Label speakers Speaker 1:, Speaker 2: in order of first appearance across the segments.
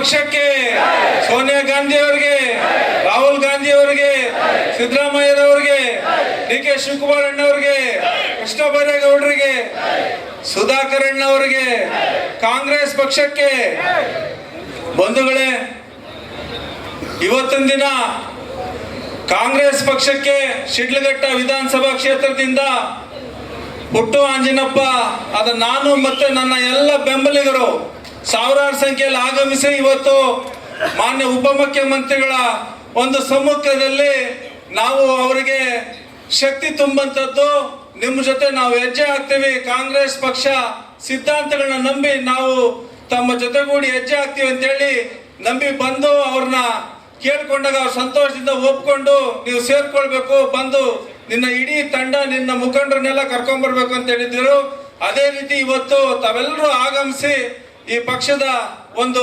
Speaker 1: ಪಕ್ಷಕ್ಕೆ, ಸೋನಿಯಾ ಗಾಂಧಿ ಅವರಿಗೆ ರಾಹುಲ್ ಗಾಂಧಿ ಅವರಿಗೆ ಸಿದ್ದರಾಮಯ್ಯನವರಿಗೆ ಡಿ ಕೆ ಶಿವಕುಮಾರ್ ಅಣ್ಣವರಿಗೆ, ಕೃಷ್ಣ ಬೈರೇಗೌಡರಿಗೆ, ಸುಧಾಕರ್ ಅಣ್ಣವರಿಗೆ, ಕಾಂಗ್ರೆಸ್ ಪಕ್ಷಕ್ಕೆ. ಬಂಧುಗಳೇ, ಇವತ್ತಿನ ದಿನ ಕಾಂಗ್ರೆಸ್ ಪಕ್ಷಕ್ಕೆ ಶಿಡ್ಲಘಟ್ಟ ವಿಧಾನಸಭಾ ಕ್ಷೇತ್ರದಿಂದ ಹುಟ್ಟು ಆಂಜಿನಪ್ಪ ಅದ ನಾನು ಮತ್ತೆ ನನ್ನ ಎಲ್ಲ ಬೆಂಬಲಿಗರು ಸಾವಿರಾರು ಸಂಖ್ಯೆಯಲ್ಲಿ ಆಗಮಿಸಿ ಇವತ್ತು ಮಾನ್ಯ ಉಪಮುಖ್ಯಮಂತ್ರಿಗಳ ಒಂದು ಸಮ್ಮುಖದಲ್ಲಿ ನಾವು ಅವರಿಗೆ ಶಕ್ತಿ ತುಂಬಂತದ್ದು ನಿಮ್ಮ ಜೊತೆ ನಾವು ಹೆಜ್ಜೆ ಹಾಕ್ತೀವಿ. ಕಾಂಗ್ರೆಸ್ ಪಕ್ಷ ಸಿದ್ಧಾಂತಗಳನ್ನ ನಂಬಿ ನಾವು ತಮ್ಮ ಜೊತೆಗೂಡಿ ಹೆಜ್ಜೆ ಹಾಕ್ತೀವಿ ಅಂತೇಳಿ ನಂಬಿ ಬಂದು ಅವ್ರನ್ನ ಕೇಳ್ಕೊಂಡಾಗ ಅವ್ರು ಸಂತೋಷದಿಂದ ಒಪ್ಕೊಂಡು ನೀವು ಸೇರ್ಕೊಳ್ಬೇಕು, ಬಂದು ನಿನ್ನ ಇಡೀ ತಂಡ, ನಿನ್ನ ಮುಖಂಡರನ್ನೆಲ್ಲ ಕರ್ಕೊಂಡ್ ಬರ್ಬೇಕು ಅಂತ ಹೇಳಿದ್ರು. ಅದೇ ರೀತಿ ಇವತ್ತು ತಾವೆಲ್ಲರೂ ಆಗಮಿಸಿ ಈ ಪಕ್ಷದ ಒಂದು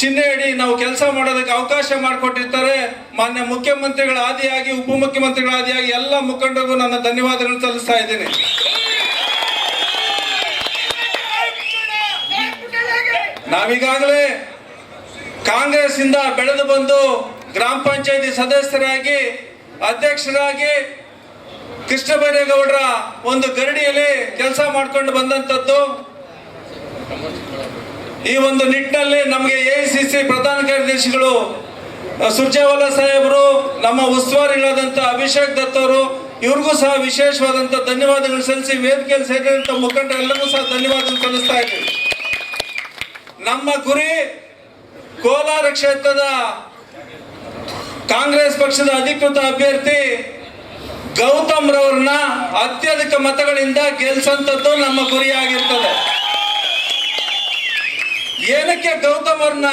Speaker 1: ಚಿಹ್ನೆಯಡಿ ನಾವು ಕೆಲಸ ಮಾಡೋದಕ್ಕೆ ಅವಕಾಶ ಮಾಡಿಕೊಟ್ಟಿರ್ತಾರೆ. ಮಾನ್ಯ ಮುಖ್ಯಮಂತ್ರಿಗಳ ಆದಿಯಾಗಿ ಉಪಮುಖ್ಯಮಂತ್ರಿಗಳ ಆದಿಯಾಗಿ ಎಲ್ಲ ಮುಖಂಡರಿಗೂ ನನ್ನ ಧನ್ಯವಾದಗಳನ್ನು ಸಲ್ಲಿಸ್ತಾ ಇದ್ದೀನಿ. ನಾವೀಗಾಗಲೇ ಕಾಂಗ್ರೆಸ್ ಇಂದ ಬೆಳೆದು ಬಂದು ಗ್ರಾಮ ಪಂಚಾಯತಿ ಸದಸ್ಯರಾಗಿ, ಅಧ್ಯಕ್ಷರಾಗಿ ಕೃಷ್ಣ ಬೈರೇಗೌಡರ ಒಂದು ಗರಡಿಯಲ್ಲಿ ಕೆಲಸ ಮಾಡ್ಕೊಂಡು ಬಂದಂತದ್ದು ಈ ಒಂದು ನಿಟ್ಟಿನಲ್ಲಿ ನಮಗೆ ಎ ಸಿ ಪ್ರಧಾನ ಕಾರ್ಯದರ್ಶಿಗಳು ಸುರ್ಜೇವಾಲ ಸಾಹೇಬರು, ನಮ್ಮ ಉಸ್ತುವಾರಿಗಳಾದಂಥ ಅಭಿಷೇಕ್ ದತ್ ಅವರು, ಇವ್ರಿಗೂ ಸಹ ವಿಶೇಷವಾದಂಥ ಧನ್ಯವಾದಗಳು ಸಲ್ಲಿಸಿ ವೇದಿಕೆಯಲ್ಲಿ ಸೇರಿದಂಥ ಮುಖಂಡರೆಲ್ಲರಿಗೂ ಸಹ ಧನ್ಯವಾದಗಳು ಸಲ್ಲಿಸ್ತಾ ಇದ್ದೀವಿ ನಮ್ಮ ಗುರಿ ಕೋಲಾರ ಕ್ಷೇತ್ರದ ಕಾಂಗ್ರೆಸ್ ಪಕ್ಷದ ಅಧಿಕೃತ ಅಭ್ಯರ್ಥಿ ಗೌತಮ್ ರವರನ್ನ ಅತ್ಯಧಿಕ ಮತಗಳಿಂದ ಗೆಲ್ಸಂತದ್ದು ನಮ್ಮ ಗುರಿಯಾಗಿರ್ತದೆ ಏನಕ್ಕೆ ಗೌತಮ್ ಅವ್ರನ್ನ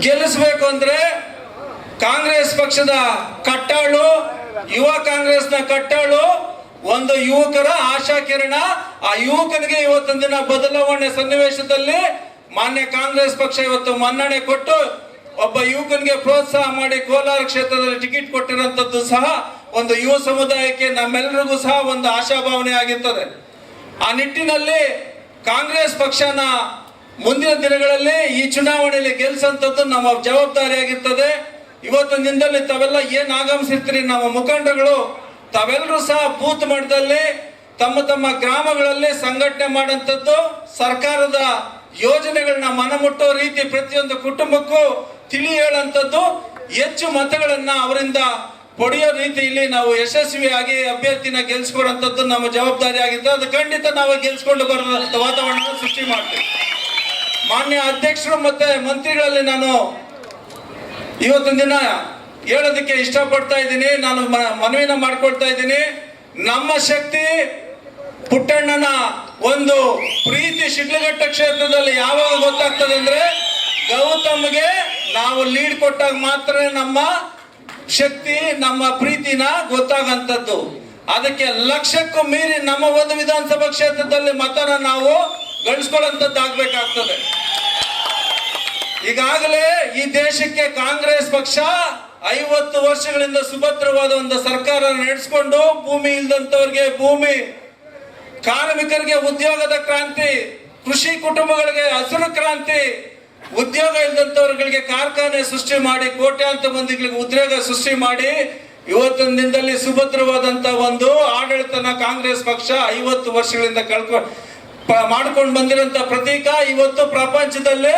Speaker 1: ಗೆಲ್ಲಿಸ್ಬೇಕು ಅಂದ್ರೆ ಕಾಂಗ್ರೆಸ್ ಪಕ್ಷದ ಕಟ್ಟಾಳು, ಯುವ ಕಾಂಗ್ರೆಸ್ನ ಕಟ್ಟಾಳು, ಒಂದು ಯುವಕರ ಆಶಾ ಕಿರಣ ಆ ಯುವಕನಿಗೆ ಇವತ್ತಿನ ದಿನ ಬದಲಾವಣೆ ಸನ್ನಿವೇಶದಲ್ಲಿ ಮಾನ್ಯ ಕಾಂಗ್ರೆಸ್ ಪಕ್ಷ ಇವತ್ತು ಮನ್ನಣೆ ಕೊಟ್ಟು ಒಬ್ಬ ಯುವಕನಿಗೆ ಪ್ರೋತ್ಸಾಹ ಮಾಡಿ ಕೋಲಾರ ಕ್ಷೇತ್ರದಲ್ಲಿ ಟಿಕೆಟ್ ಕೊಟ್ಟಿರುವಂತದ್ದು ಸಹ ಒಂದು ಯುವ ಸಮುದಾಯಕ್ಕೆ ನಮ್ಮೆಲ್ಲರಿಗೂ ಸಹ ಒಂದು ಆಶಾಭಾವನೆ ಆಗಿರ್ತದೆ. ಆ ನಿಟ್ಟಿನಲ್ಲಿ ಕಾಂಗ್ರೆಸ್ ಪಕ್ಷನ ಮುಂದಿನ ದಿನಗಳಲ್ಲಿ ಈ ಚುನಾವಣೆಯಲ್ಲಿ ಗೆಲ್ಸಂತದ್ದು ನಮ್ಮ ಜವಾಬ್ದಾರಿಯಾಗಿರ್ತದೆ. ಇವತ್ತಿನ ದಿನದಲ್ಲಿ ತಾವೆಲ್ಲ ಏನ್ ಆಗಮಿಸಿರ್ತೀರಿ ನಮ್ಮ ಮುಖಂಡಗಳು ತಾವೆಲ್ಲರೂ ಸಹ ಬೂತ್ ಮಟ್ಟದಲ್ಲಿ ತಮ್ಮ ತಮ್ಮ ಗ್ರಾಮಗಳಲ್ಲಿ ಸಂಘಟನೆ ಮಾಡಂತದ್ದು ಸರ್ಕಾರದ ಯೋಜನೆಗಳನ್ನ ಮನಮುಟ್ಟೋ ರೀತಿ ಪ್ರತಿಯೊಂದು ಕುಟುಂಬಕ್ಕೂ ತಿಳಿ ಹೇಳುವಂಥದ್ದು ಹೆಚ್ಚು ಮತಗಳನ್ನ ಅವರಿಂದ ಪಡೆಯೋ ರೀತಿಯಲ್ಲಿ ನಾವು ಯಶಸ್ವಿಯಾಗಿ ಅಭ್ಯರ್ಥಿನ ಗೆಲ್ಸ್ಕೊಡುವಂಥದ್ದು ನಮ್ಮ ಜವಾಬ್ದಾರಿ ಆಗಿದ್ದು ಅದು ಖಂಡಿತ ನಾವು ಗೆಲ್ಸ್ಕೊಂಡು ಬರೋ ವಾತಾವರಣ ಸೃಷ್ಟಿ ಮಾಡ್ತೀವಿ. ಮಾನ್ಯ ಅಧ್ಯಕ್ಷರು ಮತ್ತೆ ಮಂತ್ರಿಗಳಲ್ಲಿ ನಾನು ಇವತ್ತಿನ ದಿನ ಹೇಳೋದಕ್ಕೆ ಇಷ್ಟಪಡ್ತಾ ಇದ್ದೀನಿ. ನಾನು ಮನವಿನ ಮಾಡ್ಕೊಳ್ತಾ ಇದ್ದೀನಿ. ನಮ್ಮ ಶಕ್ತಿ ಪುಟ್ಟಣ್ಣನ ಒಂದು ಪ್ರೀತಿ ಶಿಡ್ಲಘಟ್ಟ ಕ್ಷೇತ್ರದಲ್ಲಿ ಯಾವಾಗ ಗೊತ್ತಾಗ್ತದೆ ಅಂದ್ರೆ ಗೌತಮ್ಗೆ ನಾವು ಲೀಡ್ ಕೊಟ್ಟಾಗ ಮಾತ್ರ ನಮ್ಮ ಶಕ್ತಿ, ನಮ್ಮ ಪ್ರೀತಿನ ಗೊತ್ತಾಗಂತದ್ದು ಅದಕ್ಕೆ ಲಕ್ಷಕ್ಕೂ ಮೀರಿ ನಮ್ಮ ಒಂದು ವಿಧಾನಸಭಾ ಕ್ಷೇತ್ರದಲ್ಲಿ ಮತನ ನಾವು ಗಳಿಸ್ಕೊಳ್ಳೋಂಥದ್ದು ಆಗ್ಬೇಕಾಗ್ತದೆ ಈಗಾಗಲೇ ಈ ದೇಶಕ್ಕೆ ಕಾಂಗ್ರೆಸ್ ಪಕ್ಷ ಐವತ್ತು ವರ್ಷಗಳಿಂದ ಸುಭದ್ರವಾದ ಒಂದು ಸರ್ಕಾರ ನಡೆಸ್ಕೊಂಡು ಭೂಮಿ ಇಲ್ದಂತವ್ರಿಗೆ ಭೂಮಿ, ಕಾರ್ಮಿಕರಿಗೆ ಉದ್ಯೋಗದ ಕ್ರಾಂತಿ, ಕೃಷಿ ಕುಟುಂಬಗಳಿಗೆ ಹಸಿರು ಕ್ರಾಂತಿ, ಉದ್ಯೋಗ ಇಲ್ಲದಂತವ್ರಿಗೆ ಕಾರ್ಖಾನೆ ಸೃಷ್ಟಿ ಮಾಡಿ ಕೋಟ್ಯಾಂತರ ಮಂದಿಗಳಿಗೆ ಉದ್ಯೋಗ ಸೃಷ್ಟಿ ಮಾಡಿ, ಇವತ್ತಿನ ದಿನದಲ್ಲಿ ಸುಭದ್ರವಾದಂತ ಒಂದು ಆಡಳಿತನ ಕಾಂಗ್ರೆಸ್ ಪಕ್ಷ ಐವತ್ತು ವರ್ಷಗಳಿಂದ ಕಳ್ಕೊ ಮಾಡ್ಕೊಂಡು ಬಂದಿರೋಂಥ ಪ್ರತೀಕ ಇವತ್ತು ಪ್ರಪಂಚದಲ್ಲೇ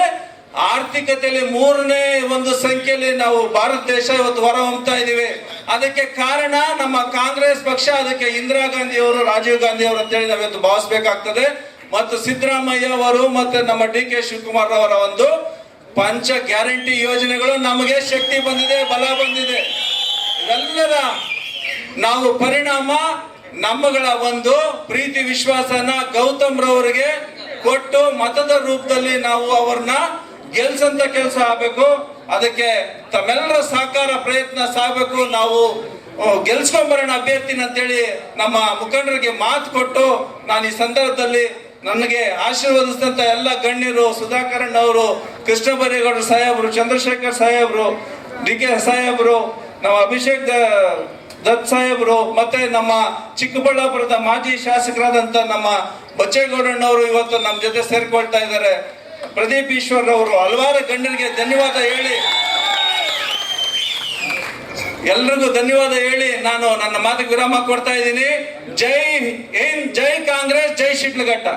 Speaker 1: ಆರ್ಥಿಕತೆಯಲ್ಲಿ ಮೂರನೇ ಒಂದು ಸಂಖ್ಯೆಯಲ್ಲಿ ನಾವು ಭಾರತ ದೇಶ ಇವತ್ತು ಹೊರ ಹೊಮ್ತಾ ಇದೀವಿ ಅದಕ್ಕೆ ಕಾರಣ ನಮ್ಮ ಕಾಂಗ್ರೆಸ್ ಪಕ್ಷ, ಅದಕ್ಕೆ ಇಂದಿರಾ ಗಾಂಧಿ ಅವರು ರಾಜೀವ್ ಗಾಂಧಿ ಅವರು ಅಂತೇಳಿ ನಾವು ಇವತ್ತು ಭಾವಿಸ್ಬೇಕಾಗ್ತದೆ. ಮತ್ತು ಸಿದ್ದರಾಮಯ್ಯ ಅವರು ಮತ್ತೆ ನಮ್ಮ ಡಿ ಕೆ ಶಿವಕುಮಾರ್ ಅವರ ಒಂದು ಪಂಚ ಗ್ಯಾರಂಟಿ ಯೋಜನೆಗಳು ನಮಗೆ ಶಕ್ತಿ ಬಂದಿದೆ, ಬಲ ಬಂದಿದೆ. ಇವೆಲ್ಲರ ನಾವು ಪರಿಣಾಮ ನಮ್ಮಗಳ ಒಂದು ಪ್ರೀತಿ, ವಿಶ್ವಾಸನ ಗೌತಮ್ ರವರಿಗೆ ಕೊಟ್ಟು ಮತದ ರೂಪದಲ್ಲಿ ನಾವು ಅವ್ರನ್ನ ಗೆಲ್ಸಂತ ಕೆಲಸ ಆಗ್ಬೇಕು. ಅದಕ್ಕೆ ತಮ್ಮೆಲ್ಲರ ಸಹಕಾರ ಪ್ರಯತ್ನ ಸಾಗಬೇಕು. ನಾವು ಗೆಲ್ಸ್ಕೊಂಬರೋಣ ಅಭ್ಯರ್ಥಿನ ಅಂತೇಳಿ ನಮ್ಮ ಮುಖಂಡರಿಗೆ ಮಾತು ಕೊಟ್ಟು ನಾನು ಈ ಸಂದರ್ಭದಲ್ಲಿ ನನಗೆ ಆಶೀರ್ವದಿಸಿದಂತ ಎಲ್ಲ ಗಣ್ಯರು ಸುಧಾಕರಣ್ಣ ಅವರು ಕೃಷ್ಣ ಸಾಹೇಬರು, ಚಂದ್ರಶೇಖರ್ ಸಾಹೇಬರು ಡಿ ಕೆ ಸಾಹೇಬರು, ನಮ್ಮ ಅಭಿಷೇಕ್ ದತ್ ಸಾಹೇಬರು, ಮತ್ತೆ ನಮ್ಮ ಚಿಕ್ಕಬಳ್ಳಾಪುರದ ಮಾಜಿ ಶಾಸಕರಾದಂತ ನಮ್ಮ ಬಚ್ಚೇಗೌಡಣ್ಣವರು ಇವತ್ತು ನಮ್ಮ ಜೊತೆ ಸೇರ್ಕೊಳ್ತಾ ಇದ್ದಾರೆ. ಪ್ರದೀಪ್ ಈಶ್ವರ್ ಅವರು ಹಲವಾರು ಗಂಡರಿಗೆ ಧನ್ಯವಾದ ಹೇಳಿ. ಎಲ್ರಿಗೂ ಧನ್ಯವಾದ ಹೇಳಿ ನಾನು ನನ್ನ ಮಾತಿಗೆ ವಿರಾಮ ಕೊಡ್ತಾ ಇದ್ದೀನಿ. ಜೈ ಹಿಂದ್, ಜೈ ಕಾಂಗ್ರೆಸ್, ಜೈ ಶಿಡ್ಲಘಟ್ಟ.